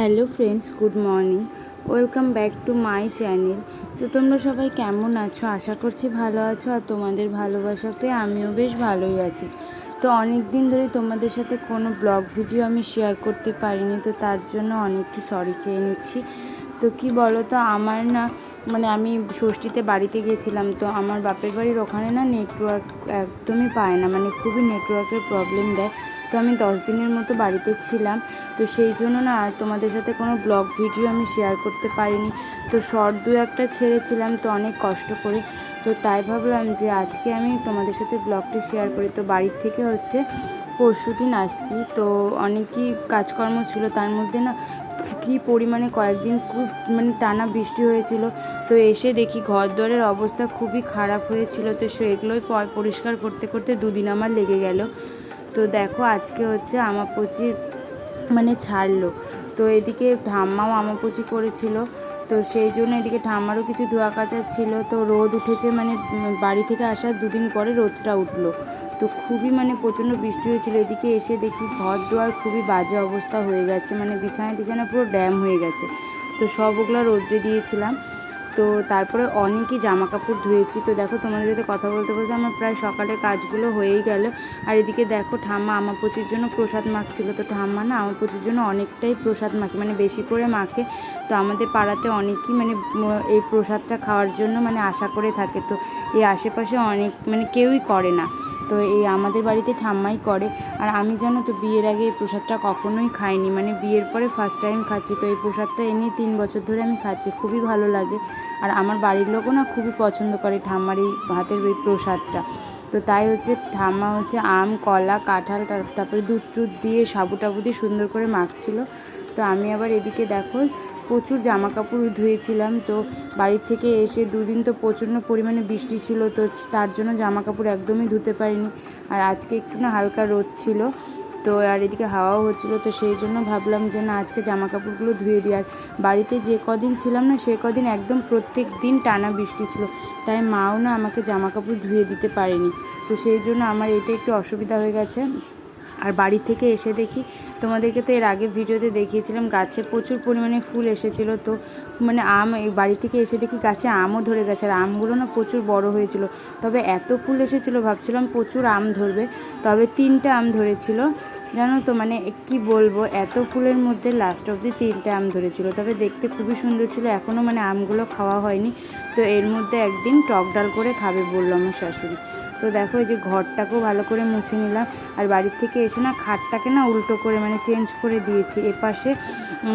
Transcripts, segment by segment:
Hello friends, good morning. Welcome back to my channel. তো তোমরা সবাই কেমন আছো? আশা করছি ভালো আছো আর তোমাদের ভালোবাসা পেয়ে আমিও বেশ ভালোই আছি। তো অনেক দিন ধরে তোমাদের সাথে কোনো ব্লগ ভিডিও আমি শেয়ার করতে পারিনি, তো তার জন্য অনেকটু সরি চেয়ে নিচ্ছি। তো কি বলো তো আমার না মানে আমি ষষ্ঠীতে বাড়িতে গিয়েছিলাম, তো আমার বাপের বাড়ির ওখানে না নেটওয়ার্ক একদমই পায় না মানে খুবই নেটওয়ার্কের প্রবলেম দেয়। তো আমি দশ দিনের মতো বাড়িতে ছিলাম, তো সেই জন্য না আর তোমাদের সাথে কোনো ব্লগ ভিডিও আমি শেয়ার করতে পারিনি। তো শর্ট দু একটা ছেড়েছিলাম, তো অনেক কষ্ট করে। তো তাই ভাবলাম যে আজকে আমি তোমাদের সাথে ব্লগটি শেয়ার করি। তো বাড়ির থেকে হচ্ছে পরশু দিন আসছি, তো অনেকই কাজকর্ম ছিল, তার মধ্যে না কী পরিমাণে কয়েকদিন খুব মানে টানা বৃষ্টি হয়েছিল, তো এসে দেখি ঘর দুয়ারের অবস্থা খুবই খারাপ হয়েছিল, তো সেগুলোই পরিষ্কার করতে করতে দুদিন আমার লেগে গেল। তো দেখো আজকে হচ্ছে আমাপচি মানে ছাড়লো, তো এদিকে ঠাম্মাও আমাপচি করেছিল, তো সেই জন্য এদিকে ঠাম্মারও কিছু ধোয়া কাচা ছিল, তো রোদ উঠেছে মানে বাড়ি থেকে আসার দুদিন পরে রোদটা উঠল। তো খুবই মানে প্রচণ্ড বৃষ্টি হয়েছিল। এদিকে এসে দেখি ঘর দুয়ার খুবই বাজে অবস্থা হয়ে গেছে মানে বিছানা টিছানা পুরো ড্যাম হয়ে গেছে। তো সব ওগুলো রোদ্রে দিয়েছিলাম। তো তারপরে অনেকই জামা কাপড় ধুয়েছি। তো দেখো তোমাদের সাথে কথা বলতে বলতে আমার প্রায় সকালের কাজগুলো হয়েই গেল। আর এদিকে দেখো ঠাম্মা আমার পচির জন্য প্রসাদ মাখছিল। তো ঠাম্মা না আমার পচির জন্য অনেকটাই প্রসাদ মাখে মানে বেশি করে মাখে। তো আমাদের পাড়াতে অনেকই মানে এই প্রসাদটা খাওয়ার জন্য মানে আশা করে থাকে। তো এই আশেপাশে অনেক মানে কেউই করে না। তো এই আমাদের বাড়িতে ঠাম্মাই করে। আর আমি জানো তো বিয়ের আগে এই প্রসাদটা কখনোই খাইনি। মানে বিয়ের পরে ফার্স্ট টাইম খাচ্ছি। তো এই প্রসাদটা এনে তিন বছর ধরে আমি খাচ্ছি। খুবই ভালো লাগে। আর আমার বাড়ির লোকও না খুবই পছন্দ করে ঠাম্মার এই ভাতের এই প্রসাদটা। তো তাই হচ্ছে ঠাম্মা হচ্ছে আম, কলা, কাঁঠাল তারপরে দুধ টুধ দিয়ে সাবু টাবু দিয়ে সুন্দর করে মাখছিল। তো আমি আবার এদিকে দেখো প্রচুর জামা কাপড় ধুয়েছিলাম, তো বাড়ির থেকে এসে দুদিন তো প্রচণ্ড পরিমাণে বৃষ্টি ছিল, তো তার জন্য জামা কাপড় একদমই ধুতে পারিনি। আর আজকে একটু না হালকা রোদ ছিল, তো আর এদিকে হাওয়াও হচ্ছিল, তো সেই জন্য ভাবলাম যে না, আজকে জামা কাপড়গুলো ধুয়ে দিই। আর বাড়িতে যে কদিন ছিলাম না, সে কদিন একদম প্রত্যেক দিন টানা বৃষ্টি ছিল, তাই মাও না আমাকে জামা কাপড় ধুয়ে দিতে পারেনি। তো সেই জন্য আমার এটা একটু অসুবিধা হয়ে গেছে। আর বাড়ি থেকে এসে দেখি তোমাদেরকে তো এর আগে ভিডিওতে দেখিয়েছিলাম, গাছে প্রচুর পরিমাণে ফুল এসেছিল তো মানে আম, এই বাড়ি থেকে এসে দেখি গাছে আমও ধরে গেছে আর আমগুলো না প্রচুর বড় হয়েছিল। তবে এত ফুল এসেছিল, ভাবছিলাম প্রচুর আম ধরবে, তবে তিনটে আম ধরেছিল। জানো তো মানে কি বলব, এত ফুলের মধ্যে লাস্ট অবধি তিনটে আম ধরেছিল। তবে দেখতে খুবই সুন্দর ছিল এখনও মানে আমগুলো খাওয়া হয়নি। তো এর মধ্যে একদিন টক ডাল করে খাবে বলল আমার শাশুড়ি। তো দেখো এই যে ঘরটাকেও ভালো করে মুছে নিলাম। আর বাড়ির থেকে এসে না খাটটাকে না উল্টো করে মানে চেঞ্জ করে দিয়েছি। এপাশে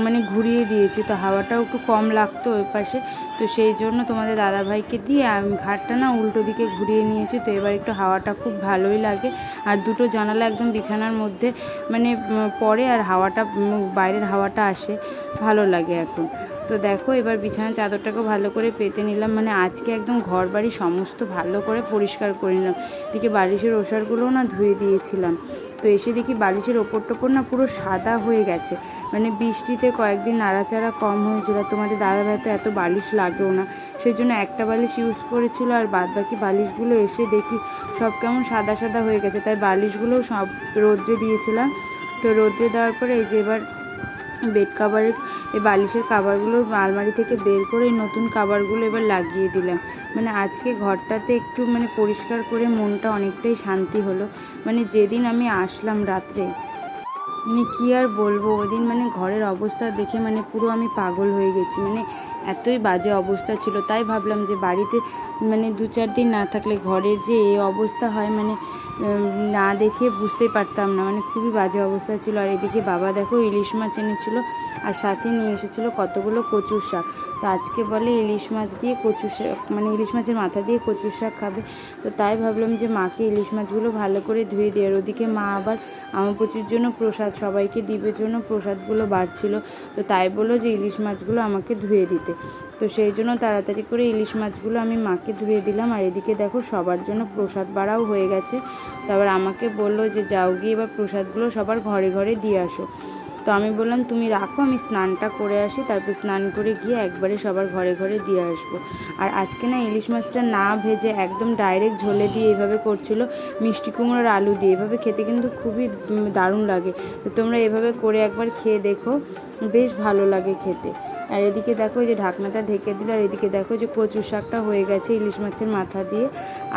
মানে ঘুরিয়ে দিয়েছি। তো হাওয়াটাও একটু কম লাগতো ওই পাশে তো সেই জন্য তোমাদের দাদাভাইকে দিয়ে আমি ঘাটটা না উল্টো দিকে ঘুরিয়ে নিয়েছি। তো এবার একটু হাওয়াটা খুব ভালোই লাগে। আর দুটো জানালা একদম বিছানার মধ্যে মানে পড়ে আর হাওয়াটা বাইরের হাওয়াটা আসে। ভালো লাগে এখন। তো দেখো, এবার বিছানার চাদরটাকে ভালো করে পেতে নিলাম। মানে আজকে একদম ঘর বাড়ি সমস্ত ভালো করে পরিষ্কার করে নিলাম। এদিকে বালিশের ওষারগুলোও না ধুয়ে দিয়েছিলাম। তো এসে দেখি বালিশের ওপর টোপর না পুরো সাদা হয়ে গেছে। মানে বৃষ্টিতে কয়েকদিন নাড়াচাড়া কম হয়েছিল। তোমাদের দাদা ভাই তো এত বালিশ লাগেও না। সেই জন্য একটা বালিশ ইউজ করেছিল আর বাদ বাকি বালিশগুলো এসে দেখি সব কেমন সাদা সাদা হয়ে গেছে। তাই বালিশগুলোও সব রোদ্রে দিয়েছিলাম। তো রোদ্রে দেওয়ার পরে এই যে এবার বেড কাভারের এই বালিশের কাভারগুলো আলমারি থেকে বের করে নতুন কাভারগুলো এবার লাগিয়ে দিলাম। মানে আজকে ঘরটাতে একটু মানে পরিষ্কার করে মনটা অনেকটাই শান্তি হলো। মানে যেদিন আমি আসলাম রাত্রে মানে কী আর বলব, ওদিন মানে ঘরের অবস্থা দেখে মানে পুরো আমি পাগল হয়ে গেছি। মানে এতই বাজে অবস্থা ছিল, তাই ভাবলাম যে বাড়িতে মানে দু চার দিন না থাকলে ঘরের যে এই অবস্থা হয় মানে না দেখে বুঝতেই পারতাম না। মানে খুবই বাজে অবস্থা ছিল। আর এদিকে বাবা দেখো ইলিশ মাছ এনেছিলো আর সাথে নিয়ে এসেছিল কতগুলো কচুর শাক। তো আজকে বলে ইলিশ মাছ দিয়ে কচু শাক মানে ইলিশ মাছের মাথা দিয়ে কচুর শাক খাবে। তো তাই ভাবলাম যে মাকে ইলিশ মাছগুলো ভালো করে ধুয়ে দিয়ে আর ওদিকে মা আবার আমপচির জন্য প্রসাদ, সবাইকে দিবের জন্য প্রসাদগুলো বাড়ছিল। তো তাই বলল যে ইলিশ মাছগুলো আমাকে ধুয়ে দিতে। তো সেই জন্য তাড়াতাড়ি করে ইলিশ মাছগুলো আমি মাকে ধুয়ে দিলাম আর এদিকে দেখো সবার জন্য প্রসাদ বাড়াও হয়ে গেছে। তারপর আমাকে বলল যে যাও গিয়ে এবার প্রসাদগুলো সবার ঘরে ঘরে দিয়ে আসো। তো আমি বললাম, তুমি রাখো, আমি স্নানটা করে আসি, তারপর স্নান করে গিয়ে একবারে সবার ঘরে ঘরে দিয়ে আসব। আর আজকে না ইলিশ মাছটা না ভেজে একদম ডাইরেক্ট ঝোলে দিয়ে এইভাবে করছিল, মিষ্টি কুমড়োর আলু দিয়ে। এভাবে খেতে কিন্তু খুবই দারুণ লাগে। তো তোমরা এভাবে করে একবার খেয়ে দেখো, বেশ ভালো লাগে খেতে। আর এদিকে দেখো যে ঢাকনাটা ঢেকে দিল, আর এদিকে দেখো যে কচু শাকটা হয়ে গেছে ইলিশ মাছের মাথা দিয়ে।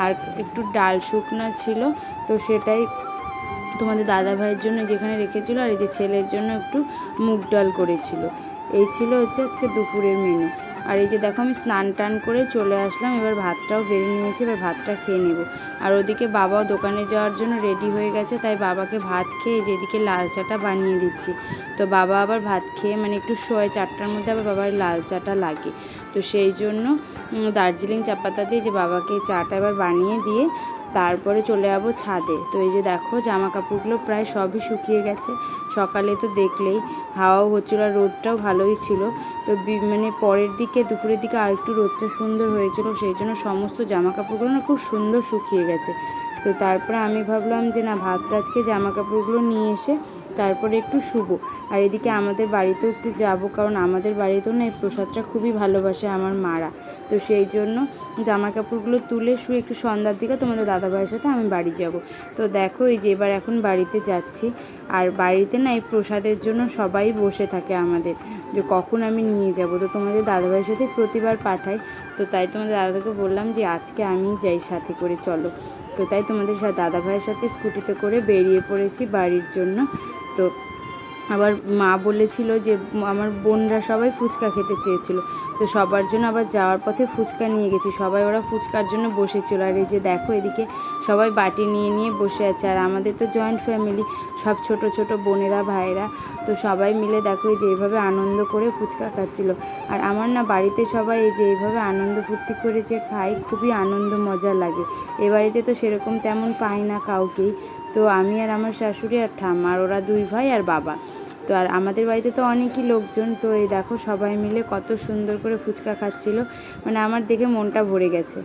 আর একটু ডাল শুকনা ছিল, তো সেটাই তোমাদের দাদা ভাইয়ের জন্য যেখানে রেখেছিল, আর এই যে ছেলের জন্য একটু মুগ ডাল করেছিল। এই ছিল হচ্ছে আজকে দুপুরের মেনু আর এই যে দেখো আমি স্নান টান করে চলে আসলাম, এবার ভাতটাও বেড়ে নিয়েছি, এবার ভাতটা খেয়ে নেব। আর ওদিকে বাবাও দোকানে যাওয়ার জন্য রেডি হয়ে গেছে, তাই বাবাকে ভাত খেয়ে যেদিকে লাল চাটা বানিয়ে দিচ্ছি। তো বাবা আবার ভাত খেয়ে মানে একটু শোয়, চারটার মধ্যে আবার বাবার লাল চাটা লাগে। তো সেই জন্য দার্জিলিং চা পাতা দিয়ে যে বাবাকে চাটা এবার বানিয়ে দিয়ে তারপরে চলে যাব ছাদে। তো এই যে দেখো জামা কাপড়গুলো প্রায় সবই শুকিয়ে গেছে। সকালে তো দেখলেই হাওয়াও হচ্ছিল আর রোদটাও ভালোই ছিল। তো মানে পরের দিকে, দুপুরের দিকে আর একটু রোদটা সুন্দর হয়েছিল, সেই জন্য সমস্ত জামা কাপড়গুলো না খুব সুন্দর শুকিয়ে গেছে। তো তারপরে আমি ভাবলাম যে না ভাত টাতকে জামা কাপড়গুলো নিয়ে এসে তারপরে একটু শুবো। আর এদিকে আমাদের বাড়িতেও একটু যাব, কারণ আমাদের বাড়িতেও না এই প্রসাদটা খুবই ভালোবাসে আমার মারা। তো সেই জন্য জামা কাপড়গুলো তুলে শুয়ে একটু সন্ধ্যার দিকে তোমাদের দাদা ভাইয়ের সাথে আমি বাড়ি যাব। তো দেখো এই যে এবার এখন বাড়িতে যাচ্ছি। আর বাড়িতে না এই প্রসাদের জন্য সবাই বসে থাকে আমাদের, যে কখন আমি নিয়ে যাব। তো তোমাদের দাদা ভাইয়ের সাথে প্রতিবার পাঠাই। তো তাই তোমাদের দাদাকে বললাম যে আজকে আমি যাই সাথে করে, চলো। তো তাই তোমাদের সাথে দাদা ভাইয়ের সাথে স্কুটিতে করে বেরিয়ে পড়েছি বাড়ির জন্য। তো আবার মা বলেছিল যে, আমার বোনরা সবাই ফুচকা খেতে চেয়েছিল। তো সবার জন্য আবার যাওয়ার পথে ফুচকা নিয়ে গেছি। সবাই ওরা ফুচকার জন্য বসেছিল। আর এই যে দেখো এদিকে সবাই বাটি নিয়ে নিয়ে বসে আছে। আর আমাদের তো জয়েন্ট ফ্যামিলি সব ছোট ছোট বোনেরা ভাইরা তো সবাই মিলে দেখো এই যে এইভাবে আনন্দ করে ফুচকা খাচ্ছিল। আর আমার না বাড়িতে সবাই এই যে এইভাবে আনন্দ ফুর্তি করে যে খাই, খুবই আনন্দ মজা লাগে। এ বাড়িতে তো সেরকম তেমন পাই না কাউকেই। তো আমি আর আমার শাশুড়ি আর ঠাম্মার ওরা দুই ভাই আর বাবা। তো আর আমাদের বাড়িতে তো অনেকই লোকজন, তো এই দেখো সবাই মিলে কত সুন্দর করে ফুচকা খাচ্ছিল। মানে আমার দেখে মনটা ভরে গেছে।